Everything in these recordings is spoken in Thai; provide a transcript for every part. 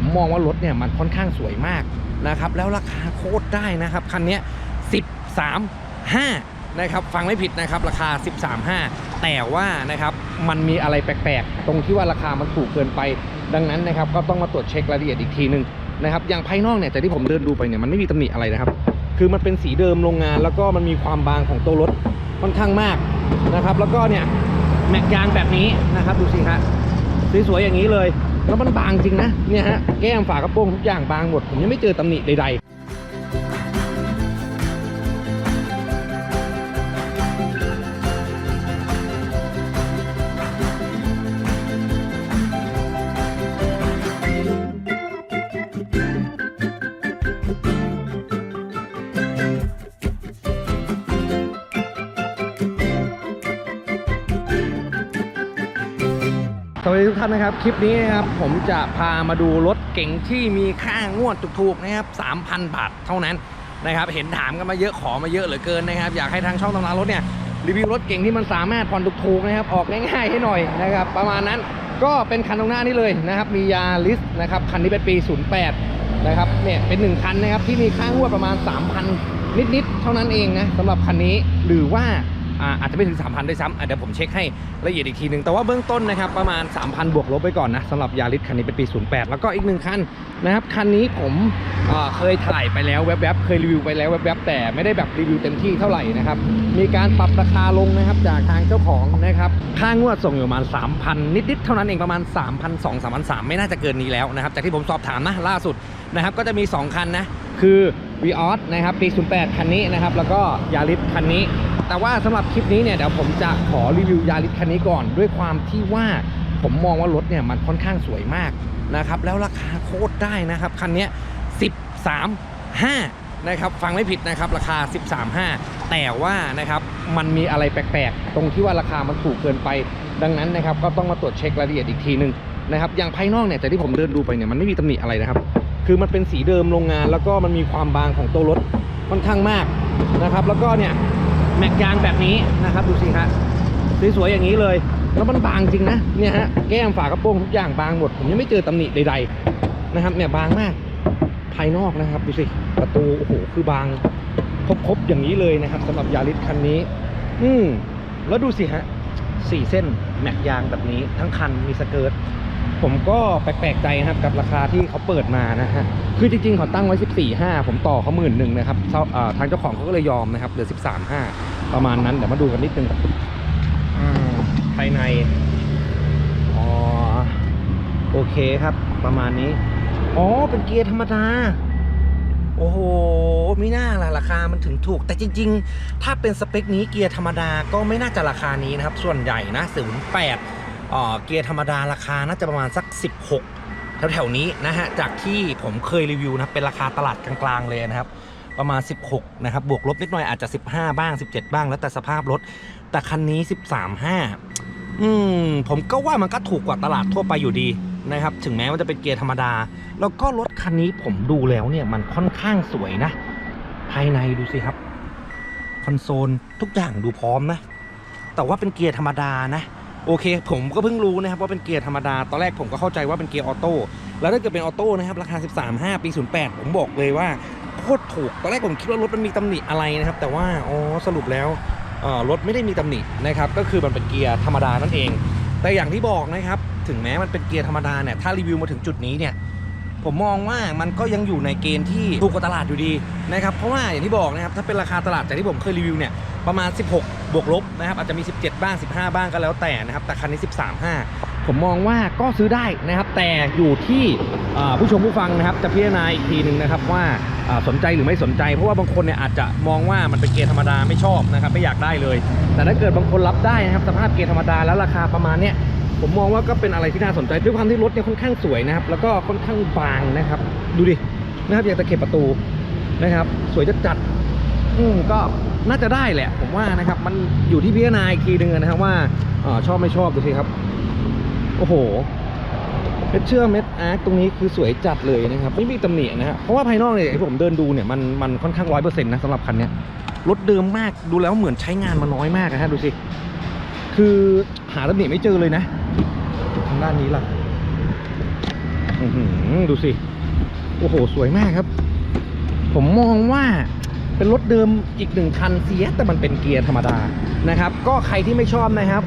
ผมมองว่ารถเนี่ยมันค่อนข้างสวยมากนะครับแล้วราคาโคตรได้นะครับคันนี้13 5นะครับฟังไม่ผิดนะครับราคา 13 5 แต่ว่านะครับมันมีอะไรแปลกๆ ตรงที่ว่าราคามันถูกเกินไป ดังนั้นนะครับก็ต้องมาตรวจเช็ครายละเอียดอีกทีหนึ่งนะครับอย่างภายนอกเนี่ยจากที่ผมเดินดูไปเนี่ยมันไม่มีตำหนิอะไรนะครับ คือมันเป็นสีเดิมโรงงาน แล้วก็มันมีความบางของตัวรถค่อนข้างมากนะครับ แล้วก็เนี่ยแม็กยางแบบนี้นะครับดูสิฮะสวยๆอย่างนี้เลย แล้วมันบางจริงนะเนี่ยฮะแก้มฝากระโปรงทุกอย่างบางหมดผมยังไม่เจอตำหนิใดๆ วัสดีทุกท่านนะครับ คลิปนี้นะครับผมจะพามาดูรถเก๋งที่มีค่างวดถูกๆนะครับ3,000 บาทเท่านั้นนะครับ เห็นถามกันมาเยอะขอมาเยอะเหลือเกินนะครับ อยากให้ทางช่องตำนานรถเนี่ยรีวิวรถเก๋งที่มันสามารถผ่อนถูกๆนะครับ ออกง่ายๆให้หน่อยนะครับ ประมาณนั้นก็เป็นคันตรงหน้านี้เลยนะครับ มียาลิสนะครับคันนี้เป็นปี 08 นะครับเนี่ยเป็นหนึ่งคันนะครับที่มีค่างวดประมาณ 3,000 นิดๆเท่านั้นเองนะสำหรับคันนี้หรือว่า อาจจะไม่ถึง 3,000ด้วยซ้ำเดี๋ยวผมเช็คให้ละเอียดอีกทีหนึ่งแต่ว่าเบื้องต้นนะครับประมาณ 3,000 บวกลบไปก่อนนะสำหรับยาริสคันนี้เป็นปี 08 แล้วก็อีกหนึ่งคันนะครับคันนี้ผมเคยถ่ายไปแล้วแวบๆเคยรีวิวไปแล้วแวบๆแต่ไม่ได้แบบรีวิวเต็มที่เท่าไหร่นะครับมีการปรับราคาลงนะครับจากทางเจ้าของนะครับค่างวดส่งอยู่ประมาณ 3,000 นิดๆเท่านั้นเองประมาณ 3,200 3,300ไม่น่าจะเกินนี้แล้วนะครับจากที่ผมสอบถามนะล่าสุดนะครับก็จะมี 2 คันนะคือ v ีออสนะครับปี 08 คันนี้นะครับแล้วก็ยาริสคันนี้ แต่ว่าสำหรับคลิปนี้เนี่ยเดี๋ยวผมจะขอรีวิวยาริสคันนี้ก่อนด้วยความที่ว่าผมมองว่ารถเนี่ยมันค่อนข้างสวยมากนะครับ แล้วราคาโคตรได้นะครับคันนี้ย13 5นะครับฟังไม่ผิดนะครับราคา 13 5 แต่ว่านะครับมันมีอะไรแปลกๆ ตรงที่ว่าราคามันถูกเกินไป ดังนั้นนะครับก็ต้องมาตรวจเช็ครายละเอียดอีกทีหนึ่งนะครับอย่างภายนอกเนี่ยจากที่ผมเดินดูไปเนี่ยมันไม่มีตำหนิอะไรนะครับ คือมันเป็นสีเดิมโรงงานแล้วก็มันมีความบางของตัวรถค่อนข้างมากนะครับ แล้วก็เนี่ย แม็กยางแบบนี้นะครับดูสิฮะสวยๆอย่างนี้เลย แล้วมันบางจริงนะเนี่ยฮะแก้มฝากระโปรงทุกอย่างบางหมดผมยังไม่เจอตำหนิใดๆนะครับเนี่ยบางมากภายนอกนะครับดูสิประตูโอ้โหคือบางครบๆอย่างนี้เลยนะครับสำหรับยาริสคันนี้ อืมแล้วดูสิฮะสี่เส้นแม็กยางแบบนี้ทั้งคันมีสเกิร์ต ผมก็แปลกๆใจนะครับกับราคาที่เขาเปิดมานะฮะคือจริงๆเขาตั้งไว้ 14 5 ผมต่อเขาหมื่นหนึ่งนะครับเจ้าอ่าทางเจ้าของเขาก็เลยยอมนะครับเหลือ 13 5 ประมาณนั้นเดี๋ยวมาดูกันนิดนึงอ่าภายในอ๋อโอเคครับ ประมาณนี้ อ๋อ เป็นเกียร์ธรรมดา โอ้โหไม่น่าล่ะราคามันถึงถูก แต่จริง ๆ ถ้าเป็นสเปคนี้เกียร์ธรรมดาก็ไม่น่าจะราคานี้นะครับ ส่วนใหญ่นะ0 8อ่อ เกียร์ธรรมดาราคาน่าจะประมาณสัก 16 แถวๆนี้นะฮะ จากที่ผมเคยรีวิวนะเป็นราคาตลาดกลางๆเลยนะครับ ประมาณ 16 นะครับ บวกลบนิดหน่อยอาจจะ 15 บ้าง 17 บ้าง แล้วแต่สภาพรถ แต่คันนี้ 13 5 อืม ผมก็ว่ามันก็ถูกกว่าตลาดทั่วไปอยู่ดีนะครับ ถึงแม้ว่าจะเป็นเกียร์ธรรมดา แล้วก็รถคันนี้ผมดูแล้วเนี่ยมันค่อนข้างสวยนะ ภายในดูสิครับคอนโซลทุกอย่างดูพร้อมนะ แต่ว่าเป็นเกียร์ธรรมดานะ โอเค ผมก็เพิ่งรู้นะครับว่าเป็นเกียร์ธรรมดา ตอนแรกผมก็เข้าใจว่าเป็นเกียร์ออโต้ แล้วถ้าเกิดเป็นออโต้นะครับราคา 13 5 ปี 08 ผมบอกเลยว่าโคตรถูก ตอนแรกผมคิดว่ารถมันมีตำหนิอะไรนะครับ แต่ว่าอ๋อสรุปแล้วรถไม่ได้มีตำหนินะครับ ก็คือมันเป็นเกียร์ธรรมดานั่นเอง แต่อย่างที่บอกนะครับ ถึงแม้มันเป็นเกียร์ธรรมดาเนี่ย ถ้ารีวิวมาถึงจุดนี้เนี่ย ผมมองว่ามันก็ยังอยู่ในเกณฑ์ที่ถูกกว่าตลาดอยู่ดีนะครับเพราะว่าอย่างที่บอกนะครับถ้าเป็นราคาตลาดจากที่ผมเคยรีวิวเนี่ยประมาณ 16 บวกลบนะครับอาจจะมี 17 บ้าง 15 บ้างก็แล้วแต่นะครับแต่คันนี้ 13 5 ผมมองว่าก็ซื้อได้นะครับ แต่อยู่ที่ผู้ชมผู้ฟังนะครับ จะพิจารณาอีกทีหนึ่งนะครับว่าสนใจหรือไม่สนใจ เพราะว่าบางคนเนี่ยอาจจะมองว่ามันเป็นเกียร์ธรรมดาไม่ชอบนะครับไม่อยากได้เลย แต่ถ้าเกิดบางคนรับได้นะครับสภาพเกียร์ธรรมดาแล้วราคาประมาณเนี้ย ผมมองว่าก็เป็นอะไรที่น่าสนใจด้วยความที่รถเนี่ยค่อนข้างสวยนะครับ แล้วก็ค่อนข้างบางนะครับ ดูดินะครับอย่างตะเข็บประตูนะครับ สวยจัดจัดอืมก็น่าจะได้แหละ ผมว่านะครับ มันอยู่ที่พิจารณาอีกทีหนึ่งนะครับว่าออชอบไม่ชอบดูสิครับ โอ้โหเม็ดเชื่อมเม็ดอาร์คตรงนี้คือสวยจัดเลยนะครับไม่มีตำหนินะฮะเพราะว่าภายนอกเนี่ยที่ผมเดินดูเนี่ยมันมันค่อนข้างร้อยเปอร์เซ็นต์นะสำหรับคันเนี้ยรถเดิมมากดูแล้วเหมือนใช้งานมาน้อยมากนะฮะดูสิคือหาตำหนิไม่เจอเลยนะ ทางด้านนี้ล่ะดูสิ โอ้โห สวยมากครับ ผมมองว่าเป็นรถเดิมอีกหนึ่งคันเสียแต่มันเป็นเกียร์ธรรมดานะครับ ก็ใครที่ไม่ชอบนะครับ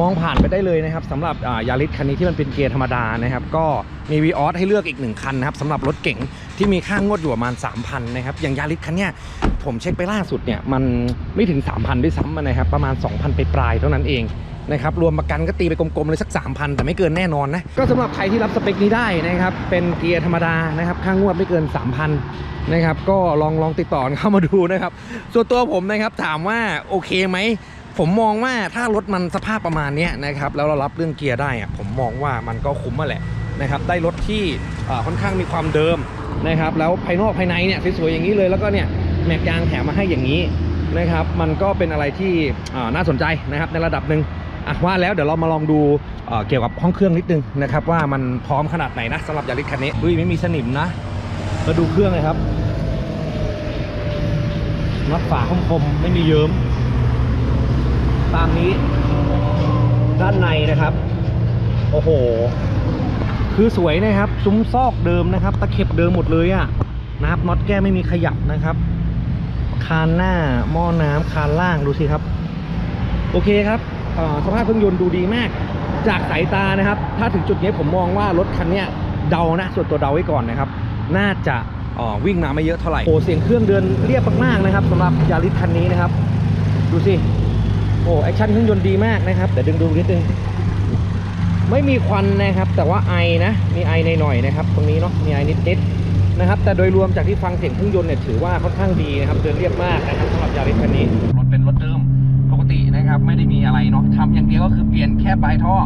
มองผ่านไปได้เลยนะครับสำหรับยาริสคันนี้ที่มันเป็นเกียร์ธรรมดานะครับ ก็มีวีออสให้เลือกอีกหนึ่งคันนะครับสำหรับรถเก๋งที่มีค่างวดอยู่ประมาณ 3,000 นะครับ อย่างยาริสคันเนี้ยผมเช็คไปล่าสุดเนี่ยมันไม่ถึง 3,000 ด้วยซ้ำนะครับ ประมาณ 2,000 ไปปลายเท่านั้นเอง นะครับรวมประกันก็ตีไปกลมๆเลยสัก 3,000 แต่ไม่เกินแน่นอนนะ ก็สำหรับใครที่รับสเปคนี้ได้นะครับ เป็นเกียร์ธรรมดานะครับค่างวดไม่เกิน 3,000นะครับก็ลองลองติดต่อเข้ามาดูนะครับ ส่วนตัวผมนะครับถามว่าโอเคไหมผมมองว่าถ้ารถมันสภาพประมาณนี้นะครับแล้วเรารับเรื่องเกียร์ได้อะผมมองว่ามันก็คุ้มมาแหละนะครับได้รถที่ค่อนข้างมีความเดิมนะครับแล้วภายนอกภายในเนี่ยสวยๆอย่างนี้เลยแล้วก็เนี่ยแม็กยางแถมมาให้อย่างนี้นะครับมันก็เป็นอะไรที่น่าสนใจนะครับในระดับหนึ่ง อะว่าแล้วเดี๋ยวเรามาลองดูเเกี่ยวกับห้องเครื่องนิดนึงนะครับว่ามันพร้อมขนาดไหนนะสำหรับยาริสคันนี้อุ้ยไม่มีสนิมนะมาดูเครื่องเลยครับน็อตฝาคมๆไม่มีเยิ้มตามนี้ด้านในนะครับ โอ้โห คือสวยนะครับ ซุ้มซอกเดิมนะครับ ตะเข็บเดิมหมดเลยอะนะครับน็อตแก้ไม่มีขยับนะครับ คานหน้าหม้อน้ำคานล่างดูสิครับ โอเคครับ สภาพเครื่องยนต์ดูดีมาก จากสายตานะครับ ถ้าถึงจุดนี้ผมมองว่ารถคันนี้เดานะส่วนตัวเดาไว้ก่อนนะครับ น่าจะวิ่งมาไม่เยอะเท่าไหร่โอ้เสียงเครื่องเดินเรียบมากๆนะครับสำหรับยาริสคันนี้นะครับ ดูสิโอ้แอคชั่นเครื่องยนต์ดีมากนะครับเดี๋ยวดึงดูนิดนึงไม่มีควันนะครับ แต่ว่าไอนะ มีไอในหน่อยนะครับ ตรงนี้เนาะมีไอนิดๆนะครับ แต่โดยรวมจากที่ฟังเสียงเครื่องยนต์เนี่ยถือว่าค่อนข้างดีนะครับ เดินเรียบมากนะครับสำหรับยาริสคันนี้รถเป็นรถเดิม ตินะครับ ไม่ได้มีอะไรเนาะทำอย่างเดียวก็คือเปลี่ยนแค่ปลายท่อ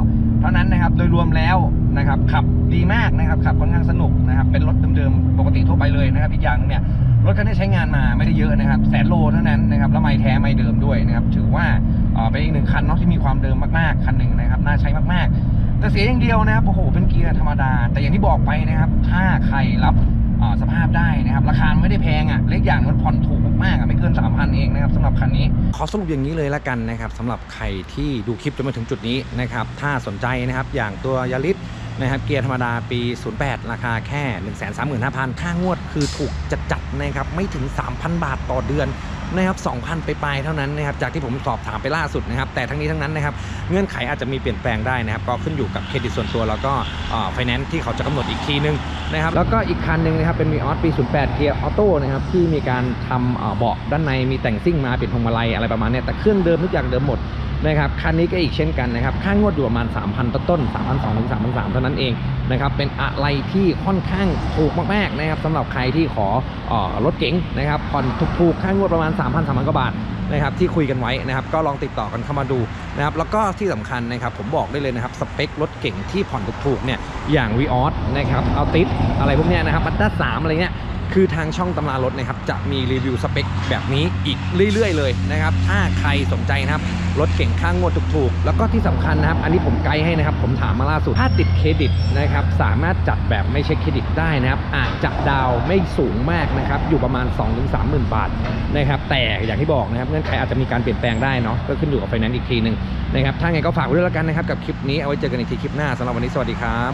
เท่านั้นนะครับ โดยรวมแล้วนะครับขับดีมากนะครับขับค่อนข้างสนุกนะครับ เป็นรถเดิมๆปกติทั่วไปเลยนะครับอีกอย่างหนึงเนี่ยรถคันนี้ใช้งานมาไม่ได้เยอะนะครับแสนโลเท่านั้นนะครับแล้วไม่แท้ไม่เดิมด้วยนะครับถือว่าเอ่อเป็นอีกหนึ่งคันเนาะที่มีความเดิมมากๆคันหนึ่งนะครับน่าใช้มากๆ แต่เสียอย่างเดียวนะครับโอ้โหเป็นเกียร์ธรรมดา แต่อย่างที่บอกไปนะครับถ้าใครรับ สภาพได้นะครับ ราคาไม่ได้แพงอะเล็กอย่างมันผ่อนถูกมากๆอะไม่เกิน 3,000 เองนะครับสำหรับคันนี้ ขอสรุปอย่างนี้เลยละกันนะครับสำหรับใครที่ดูคลิปจนมาถึงจุดนี้นะครับถ้าสนใจนะครับอย่างตัวยาริสนะครับเกียร์ธรรมดาปี 08 ราคาแค่ 135,000 ค่างวดคือถูกจัดๆนะครับไม่ถึง 3,000 บาทต่อเดือน นะครับ2,000 ไปปลายเท่านั้นนะครับจากที่ผมสอบถามไปล่าสุดนะครับแต่ทั้งนี้ทั้งนั้นนะครับเงื่อนไขอาจจะมีเปลี่ยนแปลงได้นะครับก็ขึ้นอยู่กับเครดิตส่วนตัวแล้วก็ไฟแนนซ์ที่เขาจะกำหนดอีกทีนึงนะครับแล้วก็อีกคันหนึ่งนะครับเป็นมีออสปี 08 เกียร์ออโต้นะครับที่มีการทำเอ่อเบาะด้านในมีแต่งซิ่งมาเปลี่ยนพวงมาลัยอะไรประมาณนี้แต่เครื่องเดิมทุกอย่างเดิมหมดนะครับคันนี้ก็อีกเช่นกันนะครับค่างวดอยู่ประมาณ 3,000 ต้นต้น3,200ถึง3,300เท่านั้นเองนะครับเป็นอะไรที่ค่อนข้างถูกมากๆนะครับสำหรับใครที่ขอออรถเก๋งนะครับผ่อนถูกๆค่างวดประมาณ 3,000 3,000กว่าบาทนะครับที่คุยกันไว้นะครับก็ลองติดต่อกันเข้ามาดูนะครับแล้วก็ที่สำคัญนะครับผมบอกได้เลยนะครับสเปครถเก่งที่ผ่อนถูกๆเนี่ยอย่างวีออสนะครับเอาติสอะไรพวกเนี้ยนะครับมัตด้าสามอะไรเงี้ย คือทางช่องตำรารถนะครับจะมีรีวิวสเปคแบบนี้อีกเรื่อยๆ เลยนะครับ ถ้าใครสนใจนะครับ รถเก่งข้างงวดถูกๆ แล้วก็ที่สำคัญนะครับ อันนี้ผมไกด์ให้นะครับ ผมถามมาล่าสุด ถ้าติดเครดิตนะครับ สามารถจัดแบบไม่เช็คเครดิตได้นะครับ อาจจะดาวไม่สูงมากนะครับ อยู่ประมาณ 2-3หมื่นบาทนะครับ แต่อย่างที่บอกนะครับเงื่อนไขอาจจะมีการเปลี่ยนแปลงได้เนาะ ก็ขึ้นอยู่กับไฟแนนซ์อีกทีหนึ่งนะครับ ถ้าไงก็ฝากไว้ด้วยแล้วกันนะครับกับคลิปนี้ เอาไว้เจอกันอีกทีคลิปหน้าสำหรับวันนี้สวัสดีครับ